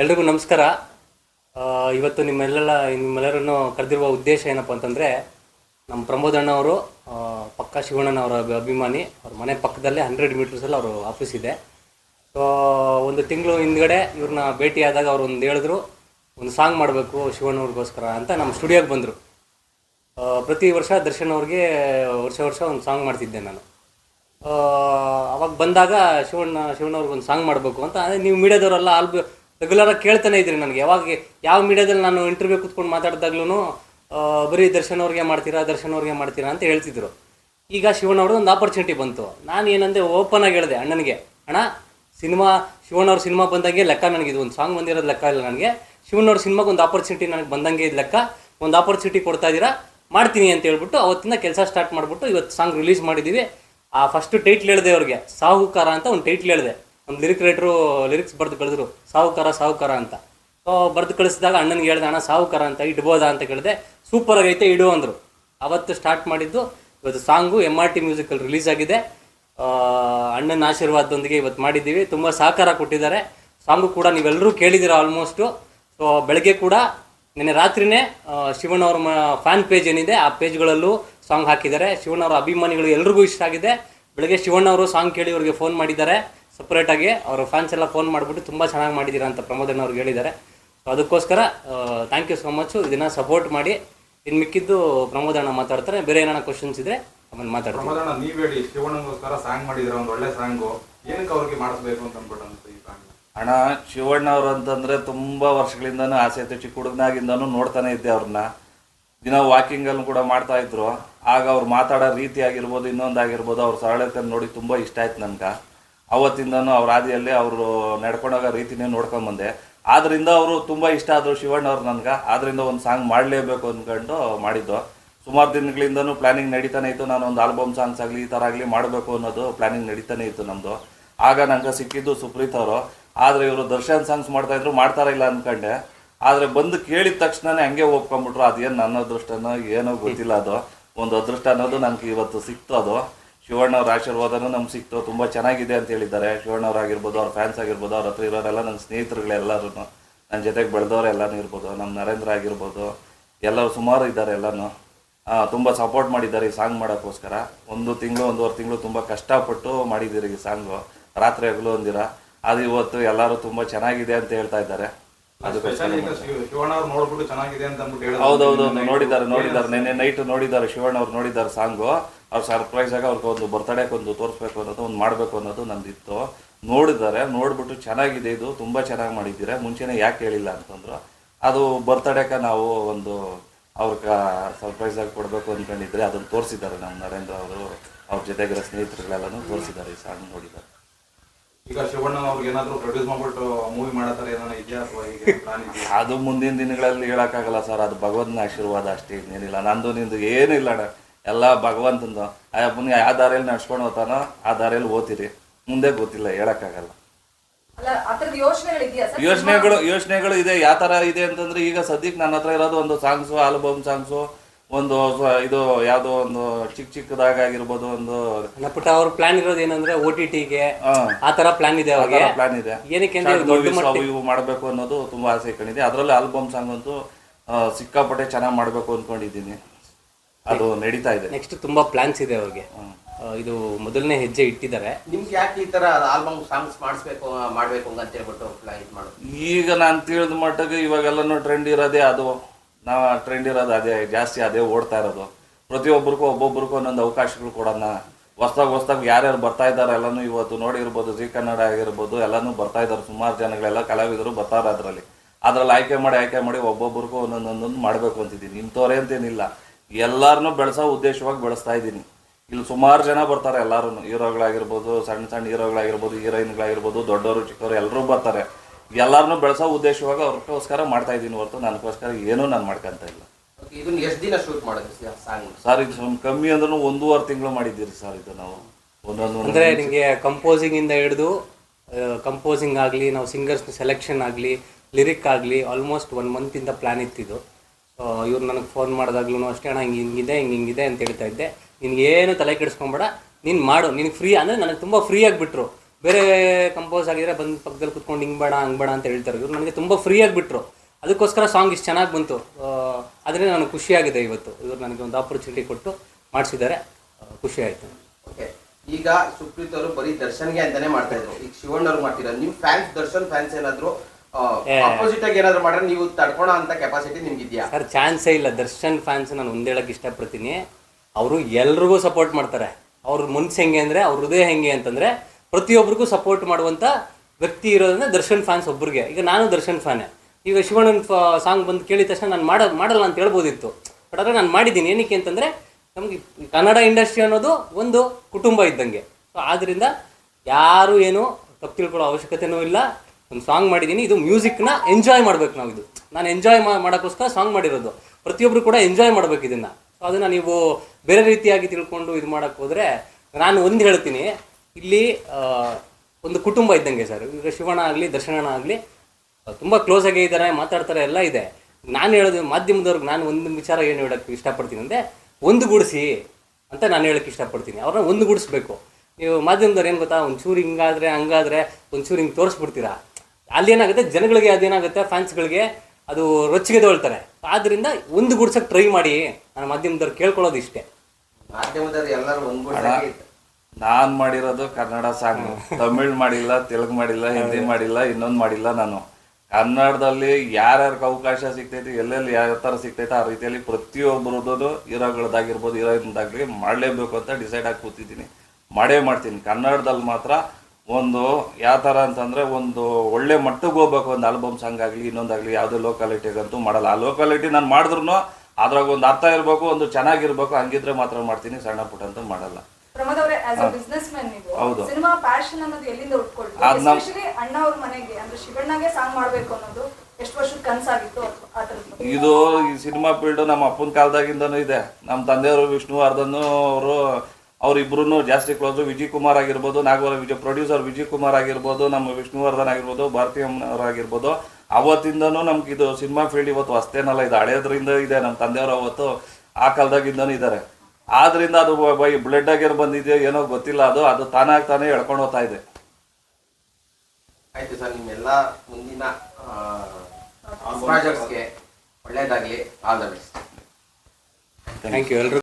ಎಲ್ರಿಗೂ ನಮಸ್ಕಾರ. ಇವತ್ತು ನಿಮ್ಮೆಲ್ಲ ನಿಮ್ಮೆಲ್ಲರನ್ನು ಕರೆದಿರುವ ಉದ್ದೇಶ ಏನಪ್ಪ ಅಂತಂದರೆ, ನಮ್ಮ ಪ್ರಮೋದ್ ಅಣ್ಣವರು ಪಕ್ಕ ಶಿವಣ್ಣನವರ ಅಭಿ- ಅಭಿಮಾನಿ, ಅವ್ರ ಮನೆ ಪಕ್ಕದಲ್ಲೇ ಹಂಡ್ರೆಡ್ ಮೀಟರ್ಸಲ್ಲಿ ಅವರು ಆಫೀಸ್ ಇದೆ. ಸೊ ಒಂದು ತಿಂಗಳು ಹಿಂದ್ಗಡೆ ಇವ್ರನ್ನ ಭೇಟಿಯಾದಾಗ ಅವ್ರು ಒಂದು ಹೇಳಿದ್ರು, ಒಂದು ಸಾಂಗ್ ಮಾಡಬೇಕು ಶಿವಣ್ಣವ್ರಿಗೋಸ್ಕರ ಅಂತ ನಮ್ಮ ಸ್ಟುಡಿಯೋಗೆ ಬಂದರು. ಪ್ರತಿ ವರ್ಷ ದರ್ಶನ್ ಅವ್ರಿಗೆ ವರ್ಷ ವರ್ಷ ಒಂದು ಸಾಂಗ್ ಮಾಡ್ತಿದ್ದೆ ನಾನು. ಅವಾಗ ಬಂದಾಗ ಶಿವಣ್ಣ ಶಿವಣ್ಣವ್ರಿಗೆ ಒಂದು ಸಾಂಗ್ ಮಾಡಬೇಕು ಅಂತ ನೀವು ಮೀಡಿಯಾದವರೆಲ್ಲ ಆಲ್ಬ ರೆಗ್ಯುಲರಾಗಿ ಕೇಳ್ತಾನೆ ಇದ್ರಿ ನನಗೆ. ಯಾವಾಗ ಯಾವ ಮೀಡಿಯಾದಲ್ಲಿ ನಾನು ಇಂಟರ್ವ್ಯೂ ಕುತ್ಕೊಂಡು ಮಾತಾಡಿದಾಗ್ಲೂ ಬರೀ ದರ್ಶನ್ ಅವ್ರಿಗೆ ಮಾಡ್ತೀರಾ, ದರ್ಶನ್ ಅವ್ರಿಗೆ ಮಾಡ್ತೀರಾ ಅಂತ ಹೇಳ್ತಿದ್ರು. ಈಗ ಶಿವಣ್ಣ ಅವ್ರದ್ದು ಒಂದು ಆಪರ್ಚುನಿಟಿ ಬಂತು. ನಾನು ಏನಂದೆ ಓಪನ್ ಆಗಿ ಹೇಳಿದೆ ಅಣ್ಣನಿಗೆ, ಅಣ್ಣ, ಸಿನಿಮಾ ಶಿವಣ್ಣವ್ರ ಸಿನಿಮಾ ಬಂದಂಗೆ ಲೆಕ್ಕ ನನಗೆ ಇದು, ಒಂದು ಸಾಂಗ್ ಬಂದಿರೋದು ಲೆಕ್ಕ ಇಲ್ಲ ನನಗೆ. ಶಿವಣ್ಣವ್ರ ಸಿನಿಮಾಗೆ ಒಂದು ಆಪರ್ಚುನಿಟಿ ನನಗೆ ಬಂದಂಗೆ ಇದು ಲೆಕ್ಕ. ಒಂದು ಆಪರ್ಚುನಿಟಿ ಕೊಡ್ತಾ ಇದ್ದೀರಾ, ಮಾಡ್ತೀನಿ ಅಂತ ಹೇಳ್ಬಿಟ್ಟು ಅವತ್ತಿಂದ ಕೆಲಸ ಸ್ಟಾರ್ಟ್ ಮಾಡಿಬಿಟ್ಟು ಇವತ್ತು ಸಾಂಗ್ ರಿಲೀಸ್ ಮಾಡಿದ್ದೀವಿ. ಆ ಫಸ್ಟ್ ಟೈಟ್ಲ್ ಹೇಳಿದೆ ಅವ್ರಿಗೆ, ಸಾಹುಕಾರ ಅಂತ ಒಂದು ಟೈಟ್ಲ್ ಹೇಳಿದೆ. ಒಂದು ಲಿರಿಕ್ ರೈಟ್ರು ಲಿರಿಕ್ಸ್ ಬರೆದು ಕಳೆದ್ರು ಸಾಹುಕಾರ ಸಾಹುಕಾರ ಅಂತ. ಸೊ ಬರೆದು ಕಳಿಸಿದಾಗ ಅಣ್ಣನಿಗೆ ಹೇಳ್ದೆ, ಅಣ್ಣ ಸಾಹುಕಾರ ಅಂತ, ಇಡ್ಬೋದಾ? ಅಂತ ಕೇಳಿದೆ. ಸೂಪರ್ ಆಗೈತೆ, ಇಡು ಅಂದರು. ಅವತ್ತು ಸ್ಟಾರ್ಟ್ ಮಾಡಿದ್ದು ಇವತ್ತು song M R T musical release ಆಗಿದೆ. ಅಣ್ಣನ ಆಶೀರ್ವಾದದೊಂದಿಗೆ ಇವತ್ತು ಮಾಡಿದ್ದೀವಿ. ತುಂಬ ಸಹಕಾರ ಕೊಟ್ಟಿದ್ದಾರೆ. ಸಾಂಗು ಕೂಡ ನೀವೆಲ್ಲರೂ ಕೇಳಿದ್ದೀರ ಆಲ್ಮೋಸ್ಟು ಸೊ ಬೆಳಗ್ಗೆ ಕೂಡ ನಿನ್ನೆ ರಾತ್ರಿನೇ ಶಿವಣ್ಣ ಅವ್ರ ಫ್ಯಾನ್ ಪೇಜ್ ಏನಿದೆ, ಆ ಪೇಜ್ಗಳಲ್ಲೂ ಸಾಂಗ್ ಹಾಕಿದ್ದಾರೆ. ಅವರ ಅಭಿಮಾನಿಗಳು ಎಲ್ರಿಗೂ ಇಷ್ಟ ಆಗಿದೆ. ಬೆಳಗ್ಗೆ ಶಿವಣ್ಣವರು ಸಾಂಗ್ ಕೇಳಿ ಅವ್ರಿಗೆ ಫೋನ್ ಮಾಡಿದ್ದಾರೆ. ಸಪ್ರೇಟಾಗಿ ಅವರು ಫ್ಯಾನ್ಸ್ ಎಲ್ಲ ಫೋನ್ ಮಾಡಿಬಿಟ್ಟು ತುಂಬ ಚೆನ್ನಾಗಿ ಮಾಡಿದ್ದೀರಾ ಅಂತ ಪ್ರಮೋದ್ ಅವ್ರಿಗೆ ಹೇಳಿದ್ದಾರೆ. ಸೊ ಅದಕ್ಕೋಸ್ಕರ ಥ್ಯಾಂಕ್ ಯು ಸೊ ಮಚ್ ಇದನ್ನ ಸಪೋರ್ಟ್ ಮಾಡಿ ಇನ್ನು ಮಿಕ್ಕಿದ್ದು ಪ್ರಮೋದ್ ಅಣ್ಣ ಮಾತಾಡ್ತಾರೆ. ಬೇರೆ ಏನಾರ ಕ್ವಶನ್ಸ್ ಇದ್ರೆ ಆಮೇಲೆ ಮಾತಾಡ್ತೀನಿ ಪ್ರಮೋದಣ್ಣ ನೀವು ಹೇಳಿ ಶಿವಣ್ಣಗೋಸ್ಕರ ಸಾಂಗ್ ಮಾಡಿದ್ರೆ ಒಂದು ಒಳ್ಳೆ ಸಾಂಗು ಏನಕ್ಕೆ ಅವ್ರಿಗೆ ಮಾಡಿಸ್ಬೇಕು ಅಂತ ಅಂದ್ಬಿಟ್ಟು ಈ ಸಾಂಗ್ ಅಣ್ಣ ಶಿವಣ್ಣ ಅವ್ರು ಅಂತಂದ್ರೆ ತುಂಬಾ ವರ್ಷಗಳಿಂದನೂ ಆಸೆ ಇತ್ತು. ಚಿಕ್ಕ ಹುಡುಗನಾಗಿಂದನೂ ನೋಡ್ತಾನೆ ಇದ್ದೆ ಅವ್ರನ್ನ. ದಿನ ವಾಕಿಂಗ್ ಅಲ್ಲಿ ಕೂಡ ಮಾಡ್ತಾ ಇದ್ರು. ಆಗ ಅವ್ರು ಮಾತಾಡೋ ರೀತಿ ಆಗಿರ್ಬೋದು ಇನ್ನೊಂದಾಗಿರ್ಬೋದು ಅವ್ರ ಸರಳತೆ ನೋಡಿ ತುಂಬಾ ಇಷ್ಟ ಆಯ್ತು ನನ್ಗೆ. ಅವತ್ತಿಂದನೂ ಅವ್ರ ಹಾದಿಯಲ್ಲಿ ಅವರು ನಡ್ಕೊಂಡೋಗೋ ರೀತಿನೇ ನೋಡ್ಕೊಂಬಂದೆ ಆದ್ರಿಂದ ಅವರು ತುಂಬಾ ಇಷ್ಟ ಆದ್ರು ಶಿವಣ್ಣ ಅವ್ರು ನನ್ಗೆ. ಆದ್ರಿಂದ ಒಂದು ಸಾಂಗ್ ಮಾಡಲೇಬೇಕು ಅಂದ್ಕೊಂಡು ಮಾಡಿದ್ದು. ಸುಮಾರು ದಿನಗಳಿಂದನೂ ಪ್ಲಾನಿಂಗ್ ನಡೀತಾನೆ ಇತ್ತು. ನಾನು ಒಂದು ಆಲ್ಬಮ್ ಸಾಂಗ್ಸ್ ಆಗಲಿ ಈ ಥರ ಆಗಲಿ ಮಾಡಬೇಕು ಅನ್ನೋದು ಪ್ಲಾನಿಂಗ್ ನಡೀತಾನೆ ಇತ್ತು ನಮ್ಮದು ಆಗ ನನಗೆ ಸಿಕ್ಕಿದ್ದು ಸುಪ್ರೀತ್ ಅವರು. ಆದರೆ ಇವರು ದರ್ಶನ್ ಸಾಂಗ್ಸ್ ಮಾಡ್ತಾ ಇದ್ರು, ಮಾಡ್ತಾರ ಇಲ್ಲ ಅನ್ಕೊಂಡೆ. ಆದರೆ ಬಂದು ಕೇಳಿದ ತಕ್ಷಣನೇ ಹಂಗೆ ಒಪ್ಕೊಂಡ್ಬಿಟ್ರು. ಅದೇನು ನನ್ನ ಅದೃಷ್ಟನೋ ಏನೋ ಗೊತ್ತಿಲ್ಲ ಅದು. ಒಂದು ಅದೃಷ್ಟ ಅನ್ನೋದು ನನಗೆ ಇವತ್ತು ಸಿಕ್ತು ಅದು. ಶಿವಣ್ಣವ್ರ ಆಶೀರ್ವಾದನೂ ನಮ್ಗೆ ಸಿಕ್ತು. ತುಂಬ ಚೆನ್ನಾಗಿದೆ ಅಂತ ಹೇಳಿದ್ದಾರೆ. ಶಿವಣ್ಣವ್ರು ಆಗಿರ್ಬೋದು, ಅವ್ರ ಫ್ಯಾನ್ಸ್ ಆಗಿರ್ಬೋದು, ಅವ್ರ ಹತ್ರ ಇರೋರೆಲ್ಲ ನನ್ನ ಸ್ನೇಹಿತರುಗಳೆಲ್ಲರೂ ನನ್ನ ಜೊತೆಗೆ ಬೆಳೆದವ್ರು ಎಲ್ಲಾನು ಇರ್ಬೋದು ನಮ್ಮ ನರೇಂದ್ರ ಆಗಿರ್ಬೋದು, ಎಲ್ಲರೂ ಸುಮಾರು ಇದ್ದಾರೆ ಎಲ್ಲನೂ. ತುಂಬ ಸಪೋರ್ಟ್ ಮಾಡಿದ್ದಾರೆ ಈ ಸಾಂಗ್ ಮಾಡೋಕ್ಕೋಸ್ಕರ. ಒಂದು ತಿಂಗಳು, ಒಂದೂವರೆ ತಿಂಗಳು ತುಂಬ ಕಷ್ಟಪಟ್ಟು ಮಾಡಿದ್ದೀರಿ ಈ ಸಾಂಗು ರಾತ್ರಿ ಹಗಲು ಒಂದಿರ ಅದು ಇವತ್ತು ಎಲ್ಲರೂ ತುಂಬ ಚೆನ್ನಾಗಿದೆ ಅಂತ ಹೇಳ್ತಾ ಇದ್ದಾರೆ. ಶಿವ- ಶಿವಣ್ಣ ಅವ್ರು ನೋಡ್ಬಿಟ್ಟು ಚೆನ್ನಾಗಿದೆ ಅಂತ ಅಂದ್ಬಿಟ್ಟು ಹೇಳಿದ್ರು. ಹೌದೌದು ನೋಡಿದ್ದಾರೆ ನೋಡಿದ್ದಾರೆ. ನಿನ್ನೆ ನೈಟ್ ನೋಡಿದ್ದಾರೆ ಶಿವಣ್ಣ ಅವ್ರು ನೋಡಿದ್ದಾರೆ ಸಾಂಗು. ಅವ್ರು ಸರ್ಪ್ರೈಸ್ ಆಗಿ ಅವ್ರಿಗೆ ಒಂದು ಬರ್ತಡೇಗೆ ಒಂದು ತೋರಿಸ್ಬೇಕು ಅನ್ನೋದು ಒಂದು ಮಾಡಬೇಕು ಅನ್ನೋದು ನಂದಿತ್ತು. ನೋಡಿದ್ದಾರೆ ನೋಡ್ಬಿಟ್ಟು ಚೆನ್ನಾಗಿದೆ ಇದು ತುಂಬಾ ಚೆನ್ನಾಗಿ ಮಾಡಿದ್ದೀರಾ. ಮುಂಚೆನೇ ಯಾಕೆ ಹೇಳಿಲ್ಲ ಅಂತಂದ್ರು. ಅದು ಬರ್ತಡೇಕ ನಾವು ಒಂದು ಅವ್ರಿಗೆ ಸರ್ಪ್ರೈಸ್ ಆಗಿ ಕೊಡಬೇಕು ಅಂದ್ಕೊಂಡಿದ್ರೆ ಅದನ್ನು ತೋರಿಸಿದ್ದಾರೆ ನಮ್ಮ ನರೇಂದ್ರ ಅವರು. ಅವ್ರ ಜೊತೆಗಿರೋ ಸ್ನೇಹಿತರುಗಳೆಲ್ಲನೂ ತೋರಿಸಿದ್ದಾರೆ ಈ ಸಾಂಗ್ ನೋಡಿದ್ದಾರೆ ಈಗ ಶಿವಣ್ಣ ಅವ್ರಿಗೆ ಏನಾದ್ರು ಪ್ರೊಡ್ಯೂಸ್ ಮಾಡ್ಬಿಟ್ಟು ಮೂವಿ ಮಾಡತ್ತಾರ ಏನಾರ ಇದೆಯಾ ಅಥವಾ ಈಗ ಪ್ಲಾನ್ ಇದೆಯಾ? ಅದು ಮುಂದಿನ ದಿನಗಳಲ್ಲಿ ಹೇಳಕ್ಕಾಗಲ್ಲ ಸರ್. ಅದು ಭಗವಂತನ ಆಶೀರ್ವಾದ ಅಷ್ಟೇ ಇನ್ನೇನಿಲ್ಲ ನಂದು ನಿಂದು ಏನಿಲ್ಲ ಅಣ್ಣ. ಎಲ್ಲ ಭಗವಂತಂದು. ಮುಂದೆ ಯಾವ ದಾರಿಯಲ್ಲಿ ನಡ್ಸ್ಕೊಂಡು ಹೋಗ್ತಾನೋ ಆ ದಾರಿಯಲ್ಲಿ ಓದ್ತೀರಿ ಮುಂದೆ ಗೊತ್ತಿಲ್ಲ ಹೇಳಕ್ಕಾಗಲ್ಲ. ಆ ಯೋಚನೆಗಳು ಯೋಚನೆಗಳು ಇದೆ. ಯಾವ ತರ ಇದೆ ಅಂತಂದ್ರೆ ಈಗ ಸದ್ಯಕ್ಕೆ ನನ್ನ ಹತ್ರ ಇರೋದು ಒಂದು ಸಾಂಗ್ಸು ಆಲ್ಬಮ್ ಸಾಂಗ್ಸು ಒಂದು ಇದು ಯಾವುದೋ ಒಂದು ಚಿಕ್ಕ ಚಿಕ್ಕದಾಗ ಆಗಿರ್ಬೋದು ಒಂದು ಪುಟ್ಟ ಅವ್ರ ಪ್ಲಾನ್ ಇರೋದು ಏನಂದ್ರೆ ಓ ಟಿ ಟಿಗೆ ಆ, ತರ ಪ್ಲಾನ್ ಇದೆ ಅವಾಗ ಅವ್ರಿಗೆ ಪ್ಲಾನ್ ಇದೆ. ಏನಕ್ಕೆ ಅಂದ್ರೆ Short ದೊಡ್ಡ movies ಅವು ಮಟ್ಟಿಗೆ ಇವು ಮಾಡಬೇಕು ಅನ್ನೋದು ತುಂಬಾ ಆಸೆ ಕಂಡಿದೆ ಅದರಲ್ಲಿ ಆಲ್ಬಮ್ ಸಾಂಗ್ ಅಂತೂ ಆ, ಸಿಕ್ಕಾಪಟ್ಟೆ ಚೆನ್ನಾಗಿ ಮಾಡಬೇಕು ಅಂದ್ಕೊಂಡಿದ್ದೀನಿ ಅದು ನಡೀತಾ ಇದೆ. ನೆಕ್ಸ್ಟ್ ತುಂಬಾ ಪ್ಲಾನ್ಸ್ ಇದೆ ಅವ್ರಿಗೆ. ಆ, ಇದು ಮೊದಲನೇ ಹೆಜ್ಜೆ ಇಟ್ಟಿದ್ದಾರೆ. ನಿಮ್ಗೆ ಯಾಕೆ ಈ ತರ ಆಲ್ಬಮ್ ಸಾಂಗ್ಸ್ ಮಾಡಿಸ್ಬೇಕು ಮಾಡ್ಬೇಕು ಅಂತ ಹೇಳ್ಬಿಟ್ಟು ಪ್ಲಾ ಇದು ಮಾಡೋದು? ಈಗ ನಾನು ತಿಳಿದ ಮಟ್ಟಿಗೆ ಇವಾಗೆಲ್ಲನೂ ಟ್ರೆಂಡ್ ಇರೋದೇ ಅದು. ನಾವು ಟ್ರೆಂಡ್ ಇರೋದು ಅದೇ, ಜಾಸ್ತಿ ಅದೇ ಓಡ್ತಾ ಇರೋದು. ಪ್ರತಿಯೊಬ್ಬರಿಗೂ ಒಬ್ಬೊಬ್ರಿಗೂ ಒಂದೊಂದು ಅವಕಾಶಗಳು ಕೊಡೋಣ ಹೊಸ್ದಾಗಿ ಹೊಸ್ದಾಗಿ ಯಾರ್ಯಾರು ಬರ್ತಾ ಇದ್ದಾರೆ ಎಲ್ಲನೂ ಇವತ್ತು ನೋಡಿರ್ಬೋದು ಜಿ ಕನ್ನಡ ಆಗಿರ್ಬೋದು, ಎಲ್ಲನೂ ಬರ್ತಾ ಇದ್ದಾರೆ. ಸುಮಾರು ಜನಗಳೆಲ್ಲ ಕಲಾವಿದರು ಬರ್ತಾರೆ ಅದರಲ್ಲಿ. ಅದರಲ್ಲಿ ಆಯ್ಕೆ ಮಾಡಿ ಆಯ್ಕೆ ಮಾಡಿ ಒಬ್ಬೊಬ್ರಿಗೂ ಒಂದೊಂದೊಂದೊಂದು ಮಾಡಬೇಕು ಅಂತಿದ್ದೀನಿ. ಇಂಥವ್ರೆ ಅಂತೇನಿಲ್ಲ. ಎಲ್ಲರನ್ನೂ ಬೆಳೆಸೋ ಉದ್ದೇಶವಾಗಿ ಬೆಳೆಸ್ತಾ ಇದ್ದೀನಿ. ಇಲ್ಲಿ ಸುಮಾರು ಜನ ಬರ್ತಾರೆ ಎಲ್ಲರೂ ಹೀರೋಗಳಾಗಿರ್ಬೋದು, ಸಣ್ಣ ಸಣ್ಣ ಹೀರೋಗಳಾಗಿರ್ಬೋದು, ಹೀರೋಯಿನ್ಗಳಾಗಿರ್ಬೋದು ದೊಡ್ಡವರು ಚಿಕ್ಕವರು ಎಲ್ಲರೂ ಬರ್ತಾರೆ. ಎಲ್ಲರನ್ನೂ ಬೆಳೆಸೋ ಉದ್ದೇಶವಾಗಿ ಅವ್ರಿಗೋಸ್ಕರ ಮಾಡ್ತಾ ಇದ್ದೀನಿ ಹೊರತು ನನಗೋಸ್ಕರ ಏನೂ ನಾನು ಮಾಡ್ಕೊಂತ ಇಲ್ಲ. ಇದನ್ನ ಎಷ್ಟು ದಿನ ಶೂಟ್ ಮಾಡೋದು ಸಾಂಗ್? ಸರ್ ಇದು ಸ್ವಲ್ಪ ಕಮ್ಮಿ ಅಂದ್ರೂ ಒಂದೂವರೆ ತಿಂಗಳು ಮಾಡಿದ್ದೀರಿ ಸರ್ ಇದು ನಾವು. ಒಂದೊಂದು ಅಂದ್ರೆ ನಿಮಗೆ ಕಂಪೋಸಿಂಗಿಂದ ಹಿಡಿದು ಕಂಪೋಸಿಂಗ್ ಆಗಲಿ ನಾವು ಸಿಂಗರ್ಸ್ ಸೆಲೆಕ್ಷನ್ ಆಗಲಿ ಲಿರಿಕ್ ಆಗಲಿ ಆಲ್ಮೋಸ್ಟ್ ಒನ್ ಮಂತಿಂದ ಪ್ಲಾನ್ ಇತ್ತಿದ್ದು. ಸೊ ಇವ್ರು ನನಗೆ ಫೋನ್ ಮಾಡಿದಾಗ್ಲೂ ಅಷ್ಟೇ ಅಣ್ಣ ಹಿಂಗೆ ಹಿಂಗಿದೆ ಹಿಂಗೆ ಹಿಂಗಿದೆ ಅಂತ ಹೇಳ್ತಾ ಇದ್ದೆ. ನಿನ್ಗೆ ಏನು ತಲೆ ಕೆಡಿಸ್ಕೊಂಬೇಡ ನೀನು ಮಾಡು ನಿನಗೆ ಫ್ರೀ ಅಂದರೆ ನನಗೆ ತುಂಬ ಫ್ರೀ ಆಗಿಬಿಟ್ರು. ಬೇರೆ ಕಂಪೋಸ್ ಆಗಿದ್ರೆ ಬಂದು ಪಕ್ಕದಲ್ಲಿ ಕುತ್ಕೊಂಡು ಹಿಂಗೆ ಬೇಡ ಹಂಗೆ ಬೇಡ ಅಂತ ಹೇಳ್ತಾರೆ. ಇವರು ನನಗೆ ತುಂಬ ಫ್ರೀಯಾಗಿ ಬಿಟ್ಟರು ಅದಕ್ಕೋಸ್ಕರ ಸಾಂಗ್ ಇಷ್ಟು ಚೆನ್ನಾಗಿ ಬಂತು. ಅದರಿಂದ ನಾನು ಖುಷಿಯಾಗಿದೆ ಇವತ್ತು. ಇವರು ನನಗೆ ಒಂದು ಆಪರ್ಚುನಿಟಿ ಕೊಟ್ಟು ಮಾಡಿಸಿದ್ದಾರೆ. ಖುಷಿ ಆಯಿತು. ಓಕೆ ಈಗ ಸುಪ್ರೀತ್ ಅವರು ಬರೀ ದರ್ಶನ್ಗೆ ಅಂತಾನೆ ಮಾಡ್ತಾ ಇದ್ರು. ಈಗ ಶಿವಣ್ಣ ಅವ್ರು ಮಾಡ್ತೀರಾ ನಿಮ್ ಫ್ಯಾನ್ಸ್ ದರ್ಶನ್ ಫ್ಯಾನ್ಸ್ ಏನಾದ್ರು. ಅಪೋಸಿಟ್ ಆಗಿ ಏನಾದ್ರು ಮಾಡ್ರೆ ನೀವು ತಡ್ಕೊಳೋ ಅಂತ ಕೆಪಾಸಿಟಿ ನಿಮ್ಗೆ ಇದೆಯಾ ಸರ್ ಚಾನ್ಸೇ ಇಲ್ಲ. ದರ್ಶನ್ ಫ್ಯಾನ್ಸ್ ನಾನು ಒಂದ್ ಹೇಳಕ್ ಇಷ್ಟಪಡ್ತೀನಿ. ಅವರು ಎಲ್ರಿಗೂ ಸಪೋರ್ಟ್ ಮಾಡ್ತಾರೆ. ಅವ್ರ ಮನ್ಸು ಹೆಂಗೆ ಅಂದರೆ ಅವ್ರ ಹೃದಯ ಹೆಂಗೆ ಅಂತಂದರೆ ಪ್ರತಿಯೊಬ್ಬರಿಗೂ ಸಪೋರ್ಟ್ ಮಾಡುವಂಥ ವ್ಯಕ್ತಿ ಇರೋದಂದ್ರೆ ದರ್ಶನ್ ಫ್ಯಾನ್ಸ್ ಒಬ್ಬರಿಗೆ ಈಗ ನಾನು ದರ್ಶನ್ ಫ್ಯಾನೇ ಈಗ ಶಿವಣ್ಣನ ಸಾಂಗ್ ಬಂದು ಕೇಳಿದ ತಕ್ಷಣ ನಾನು ಮಾಡ, ಮಾಡಲ್ಲ ಅಂತ ಹೇಳ್ಬೋದಿತ್ತು. ಬಟ್ ಆದರೆ ನಾನು ಮಾಡಿದ್ದೀನಿ. ಏನಕ್ಕೆ ಅಂತಂದರೆ, ನಮಗೆ ಕನ್ನಡ ಇಂಡಸ್ಟ್ರಿ ಅನ್ನೋದು ಒಂದು ಕುಟುಂಬ ಇದ್ದಂಗೆ. ಸೊ ಆದ್ದರಿಂದ ಯಾರು ಏನು ತಪ್ಪು ತಿಳ್ಕೊಳ್ಳೋ ಅವಶ್ಯಕತೆನೂ ಇಲ್ಲ. ಒಂದು ಸಾಂಗ್ ಮಾಡಿದ್ದೀನಿ. ಇದು ಮ್ಯೂಸಿಕ್ನ ಎಂಜಾಯ್ ಮಾಡ್ಬೇಕು ನಾವು ಇದು. ನಾನು ಎಂಜಾಯ್ ಮಾಡೋಕ್ಕೋಸ್ಕರ ಸಾಂಗ್ ಮಾಡಿರೋದು. ಪ್ರತಿಯೊಬ್ಬರು ಕೂಡ ಎಂಜಾಯ್ ಮಾಡ್ಬೇಕು ಇದನ್ನು. ಸೊ ಅದನ್ನು ನೀವು ಬೇರೆ ರೀತಿಯಾಗಿ ತಿಳ್ಕೊಂಡು ಇದು ಮಾಡೋಕ್ಕೆ ಹೋದರೆ, ನಾನು ಒಂದು ಹೇಳ್ತೀನಿ. ಇಲ್ಲಿ ಆ, ಒಂದು ಕುಟುಂಬ ಇದ್ದಂಗೆ ಸರ್. ಈಗ ಶಿವಣ್ಣ ಆಗಲಿ ದರ್ಶನಣ್ಣ ಆಗಲಿ ತುಂಬ ಕ್ಲೋಸ್ ಆಗೇ ಇದ್ದಾರೆ ಮಾತಾಡ್ತಾರೆ ಎಲ್ಲ ಇದೆ. ನಾನು ಹೇಳೋದು ಮಾಧ್ಯಮದವ್ರಿಗೆ ನಾನು ಒಂದು ವಿಚಾರ ಏನು ಹೇಳೋಕ್ಕೆ ಇಷ್ಟಪಡ್ತೀನಿ ಅಂದರೆ ಒಂದುಗೂಡಿಸಿ ಅಂತ ನಾನು ಹೇಳಕ್ಕೆ ಇಷ್ಟಪಡ್ತೀನಿ. ಅವ್ರನ್ನ ಒಂದುಗೂಡಿಸ್ಬೇಕು. ನೀವು ಮಾಧ್ಯಮದವ್ರು ಏನು ಗೊತ್ತಾ? ಒಂಚೂರು ಹಿಂಗಾದ್ರೆ ಹಂಗಾದರೆ ಒಂಚೂರು ಹಿಂಗೆ ತೋರಿಸ್ಬಿಡ್ತೀರಾ? ಅಲ್ಲಿ ಏನಾಗುತ್ತೆ? ಜನಗಳಿಗೆ ಅದೇನಾಗುತ್ತೆ ಫ್ಯಾನ್ಸ್ಗಳಿಗೆ ಅದು ರೊಚ್ಚಿಗೆ ತೊಳ್ತಾರೆ ಆದ್ದರಿಂದ ಒಂದು ಗುಡ್ಸಕ್ಕೆ ಟ್ರೈ ಮಾಡಿ ನಾನು ಮಾಧ್ಯಮದವ್ರು ಕೇಳ್ಕೊಳ್ಳೋದು ಇಷ್ಟೇ. ಮಾಧ್ಯಮದವ್ರು ಎಲ್ಲರೂ ಒಂದ್ಗೂಡಿ ನಾನ್ ಮಾಡಿರೋದು ಕನ್ನಡ ಸಾಂಗ್. ತಮಿಳ್ ಮಾಡಿಲ್ಲ ತೆಲುಗು ಮಾಡಿಲ್ಲ ಹಿಂದಿ. ಮಾಡಿಲ್ಲ ಇನ್ನೊಂದು ಮಾಡಿಲ್ಲ ನಾನು. ಕನ್ನಡದಲ್ಲಿ ಯಾರ್ಯಾರಿಗೆ ಅವಕಾಶ ಸಿಗ್ತೈತಿ ಎಲ್ಲೆಲ್ಲಿ ಯಾವ ಥರ ಸಿಗ್ತೈತೆ ಆ ರೀತಿಯಲ್ಲಿ ಪ್ರತಿಯೊಬ್ಬರದ್ದು ಹೀರೋಗಳದ್ದಾಗಿರ್ಬೋದು ಹೀರೋಯಿನ್ದಾಗಲಿ ಮಾಡಲೇಬೇಕು ಅಂತ ಡಿಸೈಡ್ ಆಗಿ ಕೂತಿದ್ದೀನಿ. ಮಾಡೇ ಮಾಡ್ತೀನಿ. ಕನ್ನಡದಲ್ಲಿ ಮಾತ್ರ ಒಂದು ಯಾವ ಥರ ಅಂತಂದರೆ ಒಂದು ಒಳ್ಳೆ ಮಟ್ಟಕ್ಕೆ ಹೋಗ್ಬೇಕು ಒಂದು ಆಲ್ಬಮ್ ಸಾಂಗ್ ಆಗಲಿ ಇನ್ನೊಂದಾಗಲಿ ಯಾವುದೇ ಲೋಕಾಲಿಟಿಗಂತೂ ಮಾಡಲ್ಲ. ಆ ಲೋಕಾಲಿಟಿ ನಾನು ಮಾಡಿದ್ರು ಅದ್ರಾಗ ಒಂದು ಅರ್ಥ ಇರಬೇಕು ಒಂದು ಚೆನ್ನಾಗಿರ್ಬೇಕು ಹಂಗಿದ್ರೆ ಮಾತ್ರ ಮಾಡ್ತೀನಿ ಸಣ್ಣ ಪುಟ್ಟ ಅಂತೂ ಮಾಡಲ್ಲ. ಪ್ರಮೋದ್ ಅವರೇ ಆಸ್ ಅ ಬಿಸ್ನೆಸ್ ಮ್ಯಾನ್ ನೀವು ಹೌದು. ಸಿನಿಮಾ ಪ್ಯಾಷನ್ ಅನ್ನೋದು ಎಲ್ಲಿಂದ ಉಟ್ಕೊಳ್ತು ಅದ್ ನಮ್- ಎಸ್ಪೆಷಲಿ ಅಣ್ಣ ಅವ್ರ ಮನೆಗೆ ಅಂದ್ರೆ ಶಿವಣ್ಣಗೆ ಸಾಂಗ್ ಮಾಡ್ಬೇಕು ಅನ್ನೋದು ಎಷ್ಟು ವರ್ಷದ ಕನ್ಸಾಗಿತ್ತು ಅಥವಾ ಆ ಥರದ್ ಇದು ಈ ಸಿನಿಮಾ ಫೀಲ್ಡ್ ನಮ್ಮ ಅಪ್ಪನ ಕಾಲದಾಗಿಂದನೂ ಇದೆ. ನಮ್ಮ ತಂದೆಯವರು ವಿಷ್ಣುವರ್ಧನ್ ಅವರು ಅವರಿಬ್ರು ಜಾಸ್ತಿ ಕ್ಲೋಸ್ ವಿಜಯ್ ಕುಮಾರ್ ಆಗಿರ್ಬೋದು ನಾಗವರ ವಿಜಯ್ ಪ್ರೊಡ್ಯೂಸರ್ ವಿಜಯ್ ಕುಮಾರ್ ಆಗಿರ್ಬೋದು ನಮ್ಮ ವಿಷ್ಣುವರ್ಧನ್ ಆಗಿರ್ಬೋದು ಭಾರತೀಯ ಆಗಿರ್ಬೋದು. ಅವತ್ತಿಂದನೂ ನಮ್ಗೆ ಇದು ಸಿನಿಮಾ ಫೀಲ್ಡ್ ಇವತ್ತು ಅಷ್ಟೇನಲ್ಲ ಇದು ಹಳೆಯದ್ರಿಂದ ಇದೆ. ನಮ್ಮ ತಂದೆಯವರು ಅವತ್ತು ಆ ಕಾಲದಾಗಿಂದನೂ ಇದ್ದಾರೆ ಆದ್ರಿಂದ ಅದು ಬೈ ಬ್ಲಡ್ ಆಗಿರೋ ಬಂದಿದೆಯೋ ಏನೋ ಗೊತ್ತಿಲ್ಲ ಅದು ಅದು ತಾನಾಗಿ ತಾನೇ ಎಳ್ಕೊಂಡು ಹೋಗ್ತಾ ಇದೆ. ಆಯ್ತು ಸರ್ ನಿಮ್ಮೆಲ್ಲ ಮುಂದಿನ ಪ್ರಾಜೆಕ್ಟ್ಸ್ಗೆ ಒಳ್ಳೇದಾಗ್ಲಿ. All the best thank you ಎಲ್ಲರೂ